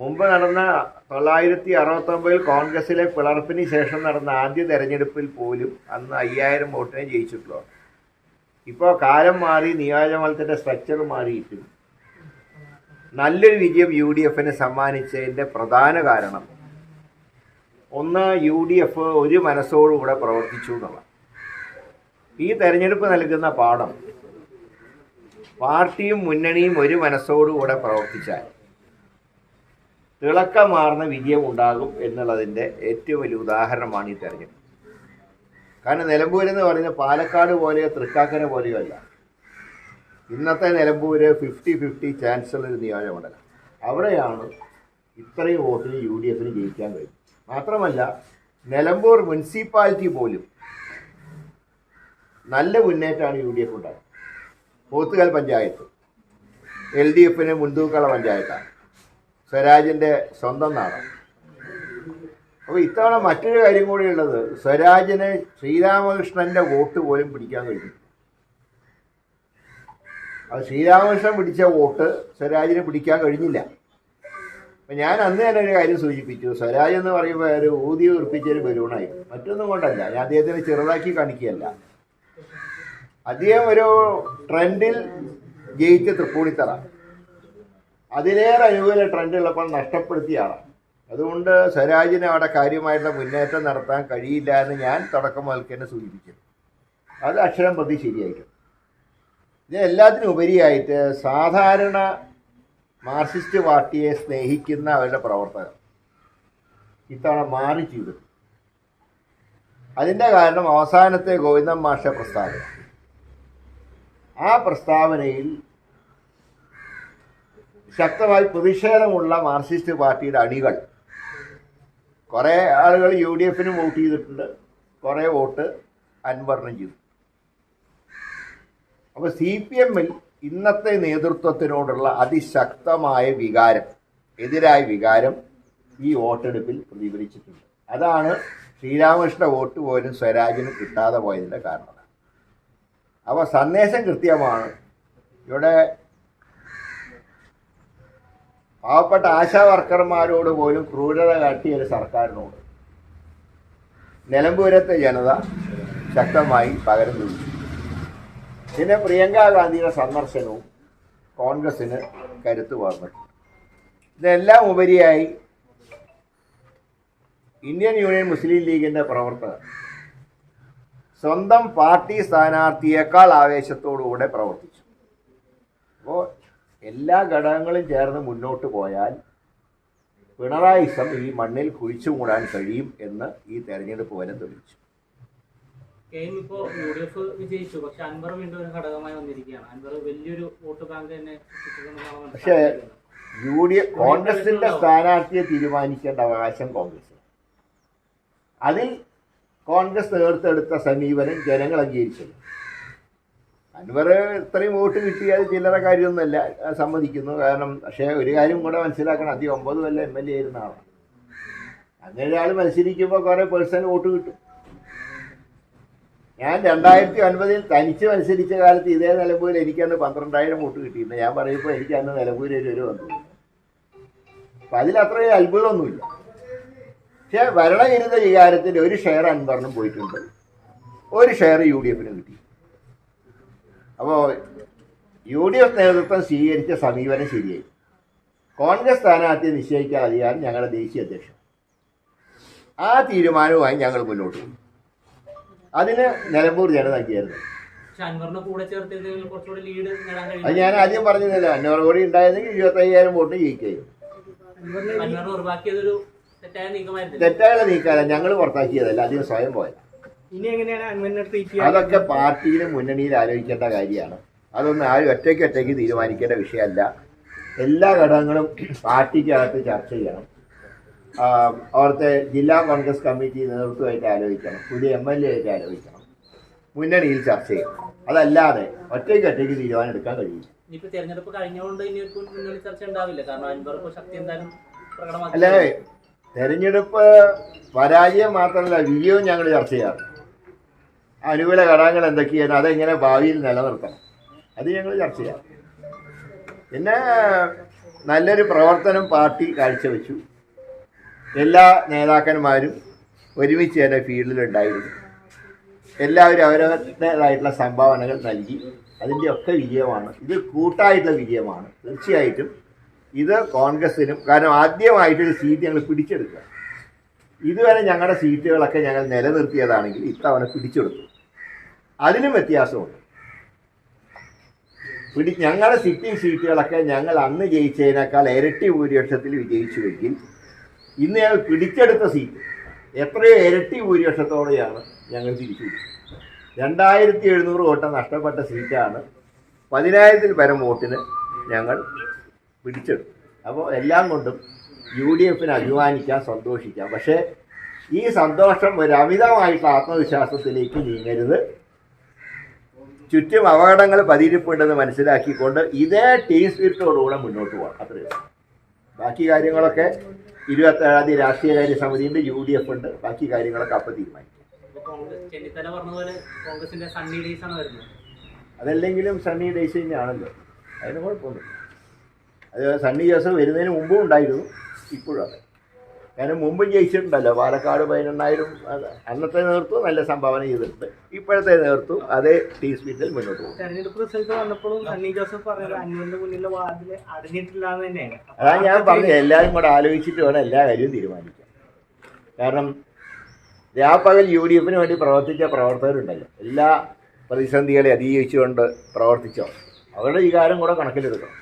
മുമ്പ് നടന്ന തൊള്ളായിരത്തി അറുപത്തൊമ്പതിൽ കോൺഗ്രസിലെ പിളർപ്പിന് ശേഷം നടന്ന ആദ്യ തെരഞ്ഞെടുപ്പിൽ പോലും അന്ന് അയ്യായിരം വോട്ടിനെ ജയിച്ചിട്ടുള്ളൂ. ഇപ്പോൾ കാലം മാറി നിയോജകമണ്ഡലത്തിന്റെ സ്ട്രക്ചർ മാറിയിട്ടും നല്ലൊരു വിജയം യു ഡി എഫിന് സമ്മാനിച്ചതിന്റെ പ്രധാന കാരണം ഒന്ന് യു ഡി എഫ് ഒരു മനസ്സോടുകൂടെ പ്രവർത്തിച്ചു എന്നുള്ളത് ഈ തെരഞ്ഞെടുപ്പ് നൽകുന്ന പാഠം പാർട്ടിയും മുന്നണിയും ഒരു മനസ്സോടുകൂടെ പ്രവർത്തിച്ചാൽ തിളക്കമാർന്ന വിജയം ഉണ്ടാകും എന്നുള്ളതിന്റെ ഏറ്റവും വലിയ ഉദാഹരണമാണ് ഈ തെരഞ്ഞെടുപ്പ്. കാരണം നിലമ്പൂർ എന്ന് പറയുന്നത് പാലക്കാട് പോലെയോ തൃക്കാക്കര പോലെയോ അല്ല. ഇന്നത്തെ നിലമ്പൂര് ഫിഫ്റ്റി ഫിഫ്റ്റി ചാൻസലർ നിയോജകമണ്ഡലം അവിടെയാണ് ഇത്രയും വോട്ടിന് യു ഡി എഫിന് ജയിക്കാൻ കഴിയും മാത്രമല്ല നിലമ്പൂർ മുനിസിപ്പാലിറ്റി പോലും നല്ല മുന്നേറ്റമാണ് യു ഡി എഫ് ഉണ്ടായത്. പോത്തുകൽ പഞ്ചായത്ത് എൽ ഡി എഫിന് മുൻതൂക്കള പഞ്ചായത്താണ്. സ്വരാജിന്റെ സ്വന്തം നാടാണ് അപ്പോൾ ഇത്തവണ മറ്റൊരു കാര്യം കൂടിയുള്ളത് സ്വരാജിന് ശ്രീരാമകൃഷ്ണന്റെ വോട്ട് പോലും പിടിക്കാൻ കഴിഞ്ഞു അത് ശ്രീരാമകൃഷ്ണൻ പിടിച്ച വോട്ട് സ്വരാജിന് പിടിക്കാൻ കഴിഞ്ഞില്ല. അപ്പം ഞാൻ അന്ന് തന്നെ ഒരു കാര്യം സൂചിപ്പിച്ചു. സ്വരാജ് എന്ന് പറയുമ്പോൾ ഒരു ഊതി ഉറപ്പിച്ച ഒരു ബലൂണായി മറ്റൊന്നും കൊണ്ടല്ല. ഞാൻ അദ്ദേഹത്തിനെ ചെറുതാക്കി കാണിക്കുകയല്ല. അദ്ദേഹം ഒരു ട്രെൻഡിൽ ജയിച്ച തൃപ്പൂണിത്തറ. അതിലേറെ അനുകൂല ട്രെൻഡ് നഷ്ടപ്പെടുത്തിയാണ്. അതുകൊണ്ട് സ്വരാജിന് അവിടെ കാര്യമായിട്ടുള്ള മുന്നേറ്റം നടത്താൻ കഴിയില്ല എന്ന് ഞാൻ തുടക്കം മുതൽക്ക് തന്നെ സൂചിപ്പിച്ചു അത് അക്ഷരം പ്രതി ശരിയായിട്ടുണ്ട് ഇത് എല്ലാത്തിനും ഉപരിയായിട്ട് സാധാരണ മാർക്സിസ്റ്റ് പാർട്ടിയെ സ്നേഹിക്കുന്ന അവരുടെ പ്രവർത്തകർ ഇത്തവണ മാറി ചെയ്തു അതിന്റെ കാരണം അവസാനത്തെ ഗോവിന്ദൻ മാഷ പ്രസ്താവന. ആ പ്രസ്താവനയിൽ ശക്തമായി പ്രതിഷേധമുള്ള മാർക്സിസ്റ്റ് പാർട്ടിയുടെ അണികൾ. കുറേ ആളുകൾ യു ഡി എഫിനും വോട്ട് ചെയ്തിട്ടുണ്ട്. കുറേ വോട്ട് അൻവറിനും ചെയ്തു. അപ്പോൾ സി പി എമ്മിൽ ഇന്നത്തെ നേതൃത്വത്തിനോടുള്ള അതിശക്തമായ വികാരം എതിരായ വികാരം ഈ വോട്ടെടുപ്പിൽ പ്രതിഫലിച്ചിട്ടുണ്ട്. അതാണ് ശ്രീരാമകൃഷ്ണ വോട്ട് പോലും സ്വരാജിന് കിട്ടാതെ പോയതിന്റെ കാരണം അപ്പോൾ സന്ദേശം കൃത്യമാണ്. ഇവിടെ പാവപ്പെട്ട ആശാ വർക്കർമാരോട് പോലും ക്രൂരത കാട്ടിയ ഒരു സർക്കാരിനോട്. നിലമ്പൂരത്തെ ജനത ശക്തമായി പകരം ചോദിച്ചു പിന്നെ പ്രിയങ്ക ഗാന്ധിയുടെ സന്ദർശനവും കോൺഗ്രസിന് കരുത്തു പകർന്നിട്ടുണ്ട്. ഇതെല്ലാം ഉപരിയായി ഇന്ത്യൻ യൂണിയൻ മുസ്ലിം ലീഗിന്റെ പ്രവർത്തകർ സ്വന്തം പാർട്ടി സ്ഥാനാർത്ഥിയേക്കാൾ ആവേശത്തോടുകൂടെ പ്രവർത്തിച്ചു. എല്ലാ ഘടകങ്ങളും ചേർന്ന് മുന്നോട്ട് പോയാൽ പിണറായിസം ഈ മണ്ണിൽ കുഴിച്ചു മൂടാൻ കഴിയും എന്ന് ഈ തെരഞ്ഞെടുപ്പ് വരെ തെളിയിച്ചു. കെയിം ഇപ്പോ യു ഡി എഫ് വിജയിച്ചു. പക്ഷെ അൻവർ വീണ്ടും ഒരു ഘടകമായി വന്നിരിക്കുകയാണ്. അൻവർ വലിയൊരു വോട്ട് ബാങ്ക് തന്നെ പക്ഷേ യു ഡി എഫ് കോൺഗ്രസിന്റെ സ്ഥാനാർത്ഥിയെ തീരുമാനിക്കേണ്ട അവകാശം കോൺഗ്രസ് അതിൽ കോൺഗ്രസ് നേർത്തെടുത്ത സമീപനം ജനങ്ങൾ അംഗീകരിച്ചത് അൻവർ ഇത്രയും വോട്ട് കിട്ടിയാൽ ചില്ലറ കാര്യമൊന്നുമല്ല സമ്മതിക്കുന്നു. കാരണം പക്ഷേ ഒരു കാര്യം കൂടെ മനസ്സിലാക്കണം. അതി ഒമ്പത് വല്ല എം എൽ എ ആയിരുന്ന ആളാണ് അങ്ങനെ ഒരാൾ മത്സരിക്കുമ്പോൾ കുറേ പേഴ്സൺ വോട്ട് കിട്ടും. ഞാൻ രണ്ടായിരത്തി ഒൻപതിൽ തനിച്ച് മത്സരിച്ച കാലത്ത് ഇതേ നിലമ്പൂരിൽ എനിക്കന്ന് പന്ത്രണ്ടായിരം വോട്ട് കിട്ടിയിരുന്നു. ഞാൻ പറയുമ്പോൾ എനിക്ക് അന്ന് നിലമ്പൂരിൽ ഒരു വന്നു. അപ്പം അതിലത്രയും അത്ഭുതമൊന്നുമില്ല. പക്ഷേ ഭരണവിരുദ്ധ വികാരത്തിൽ ഒരു ഷെയർ അൻവറിനും പോയിട്ടുണ്ട്. ഒരു ഷെയർ യു ഡി എഫിനും കിട്ടി. അപ്പോൾ യു ഡി എഫ് നേതൃത്വം സ്വീകരിച്ച സമീപനം ശരിയായി. കോൺഗ്രസ് സ്ഥാനാർത്ഥിയെ നിശ്ചയിക്കാൻ അധികാരം ഞങ്ങളുടെ ദേശീയ അധ്യക്ഷൻ. ആ തീരുമാനവുമായി ഞങ്ങൾ മുന്നോട്ട് പോകും. അതിന് നിലമ്പൂർ ജനത ചേർന്നു അത് ഞാൻ ആദ്യം പറഞ്ഞില്ല അഞ്ഞൂറ് കോടി ഉണ്ടായിരുന്നെങ്കിൽ ഇരുപത്തി അയ്യായിരം വോട്ട് ജയിക്കുകയും തെറ്റായ നീക്കാതെ ഞങ്ങൾ പുറത്താക്കിയതല്ല. അധികം സ്വയം പോയത്. ഇനി എങ്ങനെയാണ് അതൊക്കെ പാർട്ടിയിലും മുന്നണിയിൽ ആലോചിക്കേണ്ട കാര്യമാണ്. അതൊന്നും ആരും ഒറ്റയ്ക്ക് ഒറ്റയ്ക്ക് തീരുമാനിക്കേണ്ട വിഷയമല്ല. എല്ലാ ഘടകങ്ങളും പാർട്ടിക്കകത്ത് ചർച്ച ചെയ്യണം. അവിടുത്തെ ജില്ലാ കോൺഗ്രസ് കമ്മിറ്റി നേതൃത്വമായിട്ട് ആലോചിക്കണം. പുതിയ എം എൽ എ ആയിട്ട് ആലോചിക്കണം. മുന്നണിയിൽ ചർച്ച ചെയ്യണം. അതല്ലാതെ ഒറ്റയ്ക്ക് ഒറ്റയ്ക്ക് തീരുമാനം എടുക്കാൻ കഴിയില്ല. ഇനിയിപ്പോ തെരഞ്ഞെടുപ്പ് കഴിഞ്ഞുകൊണ്ട് ഇനി ഒരു മുന്നണി ചർച്ച ഉണ്ടാവില്ല. കാരണം ശക്തി എന്തായാലും പ്രകടമാക്കി. അല്ലേ? തെരഞ്ഞെടുപ്പ് പരാജയം മാത്രമല്ല വിജയവും ഞങ്ങൾ ചർച്ച ചെയ്യാറ് അനുകൂല ഘടകങ്ങൾ എന്തൊക്കെയാണ് അതെങ്ങനെ ഭാവിയിൽ നിലനിർത്തണം? അത് ഞങ്ങൾ ചർച്ച ചെയ്യാം. പിന്നെ നല്ലൊരു പ്രവർത്തനം പാർട്ടി കാഴ്ചവെച്ചു. എല്ലാ നേതാക്കന്മാരും ഒരുമിച്ച് തന്നെ ഫീൽഡിലുണ്ടായിരുന്നു. എല്ലാവരും അവരവരുടേതായിട്ടുള്ള സംഭാവനകൾ നൽകി. അതിന്റെ ഒക്കെ വിജയമാണ്. ഇത് കൂട്ടായിട്ടുള്ള വിജയമാണ്. തീർച്ചയായിട്ടും ഇത് കോൺഗ്രസിനും കാരണം ആദ്യമായിട്ടൊരു സീറ്റ് ഞങ്ങൾ പിടിച്ചെടുക്കുക. ഇതുവരെ ഞങ്ങളുടെ സീറ്റുകളൊക്കെ ഞങ്ങൾ നിലനിർത്തിയതാണെങ്കിൽ ഇത്തവണ പിടിച്ചെടുത്തു. അതിനും വ്യത്യാസമുണ്ട്. പിടി ഞങ്ങളുടെ സിറ്റിംഗ് സീറ്റുകളൊക്കെ ഞങ്ങൾ അന്ന് ജയിച്ചതിനേക്കാൾ ഇരട്ടി ഭൂരിപക്ഷത്തിൽ വിജയിച്ചുവെങ്കിൽ ഇന്ന് ഞങ്ങൾ പിടിച്ചെടുത്ത സീറ്റ് എത്രയോ ഇരട്ടി ഭൂരിപക്ഷത്തോടെയാണ് ഞങ്ങൾ തിരിച്ചു. രണ്ടായിരത്തി എഴുന്നൂറ് വോട്ട് നഷ്ടപ്പെട്ട സീറ്റാണ് പതിനായിരത്തിൽ പരം വോട്ടിന് ഞങ്ങൾ പിടിച്ചെടുത്തു അപ്പോൾ എല്ലാം കൊണ്ടും യു ഡി എഫിന് അഭിമാനിക്കാം സന്തോഷിക്കാം. പക്ഷേ ഈ സന്തോഷം ഒരു അമിതമായിട്ടുള്ള ആത്മവിശ്വാസത്തിലേക്ക് നീങ്ങരുത്. ചുറ്റും അപകടങ്ങൾ പതിയിരിപ്പുണ്ടെന്ന് മനസ്സിലാക്കിക്കൊണ്ട് ഇതേ ടീം സ്പിരിറ്റോടുകൂടെ മുന്നോട്ട് പോകണം അത്രയേ ബാക്കി കാര്യങ്ങളൊക്കെ ഇരുപത്തേഴാം തീയതി രാഷ്ട്രീയകാര്യ സമിതിയുണ്ട് യു ഡി എഫ് ഉണ്ട്. ബാക്കി കാര്യങ്ങളൊക്കെ അപ്പം തീരുമാനിക്കും. അതല്ലെങ്കിലും സണ്ണി ഡേയ്സ് തന്നെയാണല്ലോ. അതിന് കുഴപ്പമൊന്നുമില്ല. അത് സണ്ണി ജോസഫ് വരുന്നതിന് മുമ്പും ഉണ്ടായിരുന്നു. ഇപ്പോഴും അതെ. കാരണം മുമ്പും ജയിച്ചിട്ടുണ്ടല്ലോ. പാലക്കാട് പതിനെണ്ണായിരം അന്നത്തെ നേതൃത്വം നല്ല സംഭാവന ചെയ്തിട്ടുണ്ട്. ഇപ്പോഴത്തെ നേതൃത്വം അതേ ടീ സ്പീഡിൽ മുന്നോട്ട് പോകും. തെരഞ്ഞെടുപ്പ് റിസൾട്ട് വന്നപ്പോഴും സണ്ണി ജോസഫ് പറഞ്ഞത് അൻവറിന്റെ മുന്നിലെ വാർഡിൽ അടഞ്ഞിട്ടില്ല എന്ന് തന്നെയാണ് അതാ ഞാൻ പറഞ്ഞു എല്ലാവരും കൂടെ ആലോചിച്ചിട്ട് വേണം എല്ലാ കാര്യവും തീരുമാനിക്കാൻ. കാരണം രാപ്പകൽ യു ഡി എഫിന് വേണ്ടി പ്രവർത്തിച്ച പ്രവർത്തകരുണ്ടല്ലോ. എല്ലാ പ്രതിസന്ധികളെ അതിജീവിച്ചുകൊണ്ട് പ്രവർത്തിച്ചോ അവരുടെ വികാരം കൂടെ കണക്കിലെടുക്കണം.